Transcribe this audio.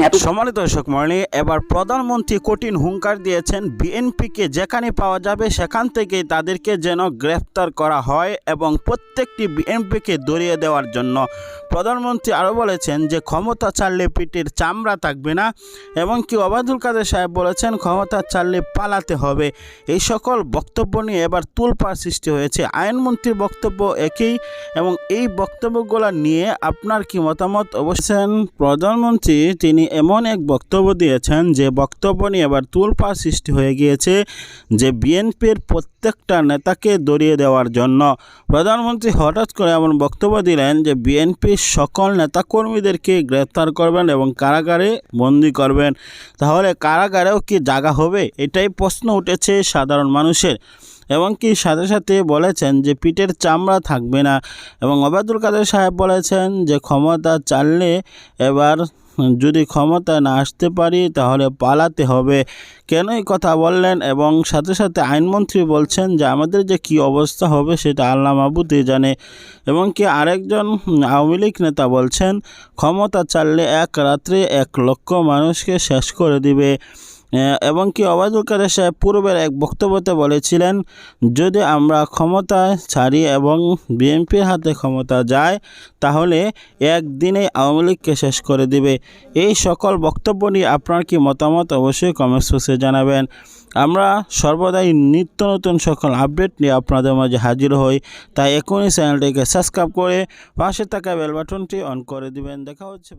সম্মানিত দর্শক মরণি এবার প্রধানমন্ত্রী কঠিন হুঙ্কার দিয়েছেন বিএনপিকে যেখানে পাওয়া যাবে সেখান থেকে তাদেরকে যেন গ্রেফতার করা হয় এবং প্রত্যেকটি বিএনপিকে দরিয়ে দেওয়ার জন্য। প্রধানমন্ত্রী আরও বলেছেন যে, ক্ষমতা চাললে পিঠের চামড়া থাকবে না। এবং কি ওবায়দুল কাদের সাহেব বলেছেন, ক্ষমতা চাললে পালাতে হবে। এই সকল বক্তব্য নিয়ে এবার তুলপার সৃষ্টি হয়েছে। আইনমন্ত্রীর বক্তব্য একই এবং এই বক্তব্যগুলো নিয়ে আপনার কি মতামত? অবশ্যই প্রধানমন্ত্রী, তিনি এমন এক বক্তব্য দিয়েছেন যে বক্তব্য নিয়ে এবার তুলপাড় সৃষ্টি হয়ে গিয়েছে যে বিএনপির প্রত্যেকটা নেতাকে দরিয়ে দেওয়ার জন্য। প্রধানমন্ত্রী হঠাৎ করে এমন বক্তব্য দিলেন যে বিএনপির সকল নেতাকর্মীদেরকে গ্রেপ্তার করবেন এবং কারাগারে বন্দি করবেন। তাহলে কারাগারেও কি জায়গা হবে? এটাই প্রশ্ন উঠেছে সাধারণ মানুষের। এবং কি সাথে সাথে বলেছেন যে পিঠের চামড়া থাকবে না। এবং ওবায়দুল কাদের সাহেব বলেছেন যে ক্ষমতা চাললে এবার যদি ক্ষমতায় না আসতে পারি তাহলে পালাতে হবে। কেন এই কথা বললেন এবং সাথে সাথে আইনমন্ত্রী বলছেন যে আমাদের যে কি অবস্থা হবে সেটা আল্লাহ মাবুদই জানে। এবং কি আরেকজন আওয়ামী লীগ নেতা বলছেন, ক্ষমতা চাললে এক রাত্রে এক লক্ষ মানুষকে শেষ করে দিবে। এবং কি কাদের সাহেব পূর্বের এক বক্তব্যতে বলেছিলেন, যদি আমরা ক্ষমতায় ছাড়ি এবং বিএনপির হাতে ক্ষমতা যায়, তাহলে একদিনে আওয়ামী লীগকে শেষ করে দিবে। এই সকল বক্তব্য নিয়ে আপনার কি মতামত? অবশ্যই কমেন্টস বক্সে জানাবেন। আমরা সর্বদাই নিত্য নতুন সকল আপডেট নিয়ে আপনাদের মাঝে হাজির হই, তাই এখনই চ্যানেলটিকে সাবস্ক্রাইব করে পাশে থাকা বেল বাটনটি অন করে দিবেন। দেখা হচ্ছে